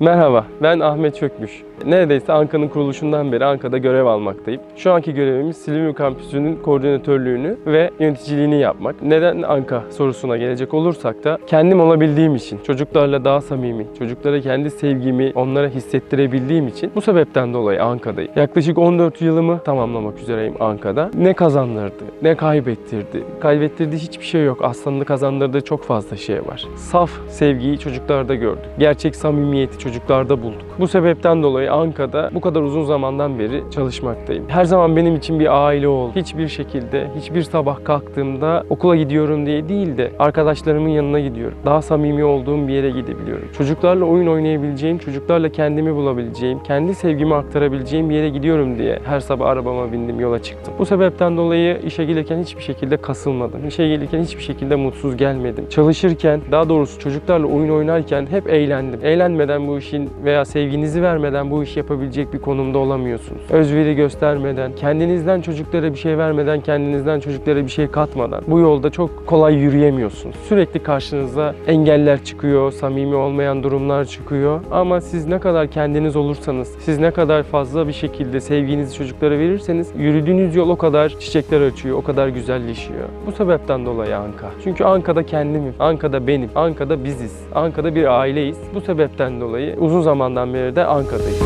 Merhaba, ben Ahmet Çökmüş. Neredeyse Anka'nın kuruluşundan beri Anka'da görev almaktayım. Şu anki görevimiz Silivri Kampüsü'nün koordinatörlüğünü ve yöneticiliğini yapmak. Neden Anka sorusuna gelecek olursak da kendim olabildiğim için, çocuklarla daha samimi, çocuklara kendi sevgimi onlara hissettirebildiğim için bu sebepten dolayı Anka'dayım. Yaklaşık 14 yılımı tamamlamak üzereyim Anka'da. Ne kazandırdı, ne kaybettirdi. Kaybettirdiği hiçbir şey yok. Aslında kazandırdığı çok fazla şey var. Saf sevgiyi çocuklarda gördük. Gerçek samimiyeti çocuklarda bulduk. Bu sebepten dolayı Anka'da bu kadar uzun zamandan beri çalışmaktayım. Her zaman benim için bir aile oldu. Hiçbir şekilde, hiçbir sabah kalktığımda okula gidiyorum diye değil de arkadaşlarımın yanına gidiyorum. Daha samimi olduğum bir yere gidebiliyorum. Çocuklarla oyun oynayabileceğim, çocuklarla kendimi bulabileceğim, kendi sevgimi aktarabileceğim bir yere gidiyorum diye her sabah arabama bindim, yola çıktım. Bu sebepten dolayı işe gelirken hiçbir şekilde kasılmadım. İşe gelirken hiçbir şekilde mutsuz gelmedim. Çalışırken, daha doğrusu çocuklarla oyun oynarken hep eğlendim. Eğlenmeden bu işin veya sevginizi vermeden bu işi yapabilecek bir konumda olamıyorsunuz. Özveri göstermeden, kendinizden çocuklara bir şey vermeden, kendinizden çocuklara bir şey katmadan bu yolda çok kolay yürüyemiyorsunuz. Sürekli karşınıza engeller çıkıyor, samimi olmayan durumlar çıkıyor. Ama siz ne kadar kendiniz olursanız, siz ne kadar fazla bir şekilde sevginizi çocuklara verirseniz yürüdüğünüz yol o kadar çiçekler açıyor, o kadar güzelleşiyor. Bu sebepten dolayı Anka. Çünkü Anka'da kendimim, Anka'da benim, Anka'da biziz, Anka'da bir aileyiz. Bu sebepten dolayı uzun zamandan beri de Anka'dayız.